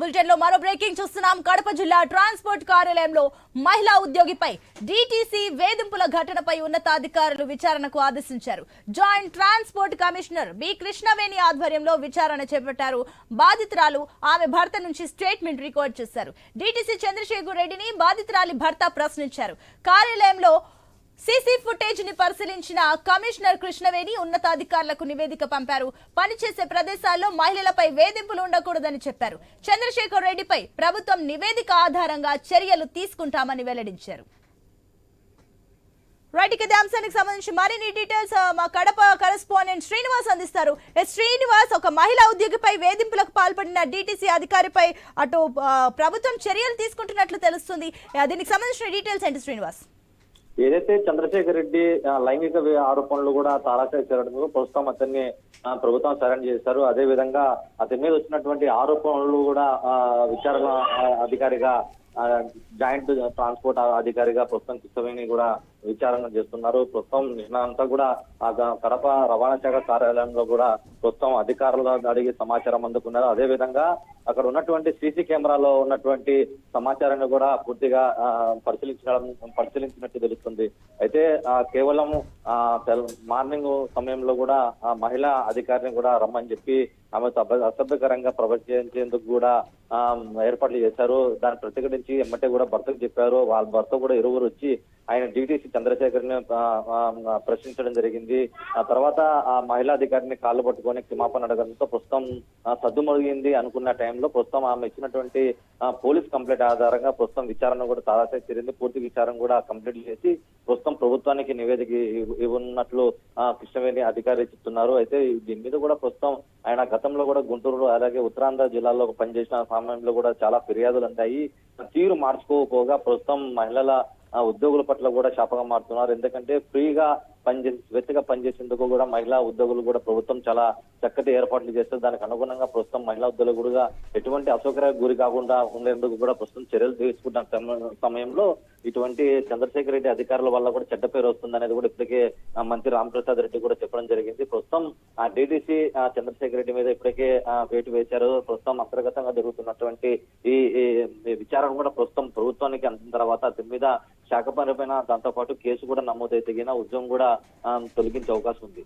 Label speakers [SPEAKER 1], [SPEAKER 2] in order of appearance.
[SPEAKER 1] బులెటిన్లో మరో బ్రేకింగ్ చూస్తున్నాం. కడప జిల్లా ట్రాన్స్పోర్ట్ కార్యాలయంలో మహిళా ఉద్యోగిపై డీటీసీ వేధింపుల ఘటనపై ఉన్నతాధికారులు విచారణకు ఆదేశించారు. Joint transport commissioner B Krishnaveni ఆధ్వర్యంలో విచారణ చేపట్టారు. బాధితురాలు ఆమె భర్త నుంచి స్టేట్మెంట్ రికార్డ్ చేశారు. డీటీసీ చంద్రశేఖర్ రెడ్డిని బాధితురాలి భర్త ప్రశ్నించారు. కార్యాలయంలో సీసీ ఫుటేజ్ని పరిశీలించిన కమిషనర్ కృష్ణవేణి ఉన్నతాధికారులకు నివేదిక పంపారు. పనిచేసే ప్రదేశాల్లో మహిళలపై వేధింపులు ఉండకూడదని చెప్పారు. చంద్రశేఖర్ రెడ్డిపై ప్రభుత్వం నివేదిక ఆధారంగా చర్యలు తీసుకుంటామని వెల్లడించారు. రైట్ ఇక అంశానికి సంబంధించి మరిన్ని డీటెయిల్స్ మా కడప కరెస్పాండెంట్ శ్రీనివాస్ అందిస్తారు. శ్రీనివాస్ ఒక మహిళా ఉద్యోగిపై వేధింపులకు పాల్పడిన డీటీసీ అధికారిపై అటు ప్రభుత్వం చర్యలు తీసుకుంటున్నట్లు తెలుస్తుంది. దీనికి సంబంధించిన డీటెయిల్స్ ఏంటి శ్రీనివాస్?
[SPEAKER 2] ఏదైతే చంద్రశేఖర్ రెడ్డి లైంగిక ఆరోపణలు కూడా తారాసాయి ప్రస్తుతం అతన్ని ఆ, ప్రభుత్వం సరెండర్ చేశారు. అదే విధంగా అతని మీద వచ్చినటువంటి ఆరోపణలు కూడా ఆ, విచారణ అధికారిగా జాయింట్ ట్రాన్స్పోర్ట్ అధికారిగా ప్రస్తుతం కృష్ణవేణి కూడా విచారణ చేస్తున్నారు. ప్రస్తుతం నిన్న అంతా కూడా ఆ కడప రవాణా శాఖ కార్యాలయంలో కూడా ప్రస్తుతం అధికారులు అడిగి సమాచారం అందుకున్నారు. అదే విధంగా అక్కడ ఉన్నటువంటి సీసీ కెమెరాలో ఉన్నటువంటి సమాచారాన్ని కూడా పూర్తిగా పరిశీలించడం పరిశీలించినట్టు తెలుస్తుంది. అయితే కేవలం మార్నింగ్ సమయంలో కూడా ఆ మహిళా అధికారిని కూడా రమ్మని చెప్పి ఆమె అసభ్యకరంగా ప్రవర్తించేందుకు కూడా ఏర్పాట్లు చేశారు. దాన్ని ప్రతిఘటించి ఎమ్మటే కూడా భర్తకు చెప్పారు. వాళ్ళ భర్త కూడా ఇరువురు వచ్చి ఆయన డిటిసి చంద్రశేఖర్ని ప్రశ్నించడం జరిగింది. ఆ తర్వాత ఆ మహిళా అధికారిని కాళ్ళు పట్టుకొని క్షమాపణ అడగడంతో ప్రస్తుతం ఆ, అనుకున్న టైంలో ప్రస్తుతం ఆమె ఇచ్చినటువంటి పోలీస్ కంప్లైంట్ ఆధారంగా ప్రస్తుతం విచారణ కూడా తాదాసే చేరింది పూర్తి విచారణ కూడా కంప్లీట్ చేసి ప్రస్తుతం ప్రభుత్వానికి నివేదిక ఇవ్వ- ఇవ్వనున్నట్లు కృష్ణవేణి అధికారి చెప్తున్నారు. అయితే దీని మీద కూడా ప్రస్తుతం ఆయన గతంలో కూడా గుంటూరు అలాగే ఉత్తరాంధ్ర జిల్లాలో పనిచేసిన సమయంలో కూడా చాలా ఫిర్యాదులు అందాయి. తీరు మార్చుకోకపోగా ప్రస్తుతం మహిళల ఉద్యోగుల పట్ల కూడా శాపంగా మారుతున్నారు. ఎందుకంటే ఫ్రీగా పనిచేసి స్వేచ్ఛగా పనిచేసేందుకు కూడా మహిళా ఉద్యోగులు కూడా ప్రభుత్వం చాలా చక్కటి ఏర్పాట్లు చేస్తే దానికి అనుగుణంగా ప్రస్తుతం మహిళా ఉద్యోగులు కూడా ఎటువంటి అసౌకర్యాలకు గురి కాకుండా ఉండేందుకు కూడా ప్రస్తుతం చర్యలు తీసుకుంటున్న సమయంలో ఇటువంటి చంద్రశేఖర్ రెడ్డి అధికారుల వల్ల కూడా చెడ్డ పేరు వస్తుంది అనేది కూడా ఇప్పటికే మంత్రి రామప్రసాద్ రెడ్డి కూడా చెప్పడం జరిగింది. ప్రస్తుతం ఆ డీడీసీ చంద్రశేఖర్ రెడ్డి మీద ఇప్పటికే వేటు వేశారు. ప్రస్తుతం అంతర్గతంగా జరుగుతున్నటువంటి ఈ విచారణ కూడా ప్రస్తుతం ప్రభుత్వానికి అందిన తర్వాత దీని మీద శాఖ పనిపైన దాంతో పాటు కేసు కూడా నమోదైతే ఉద్యమం కూడా తొలగించే అవకాశం ఉంది.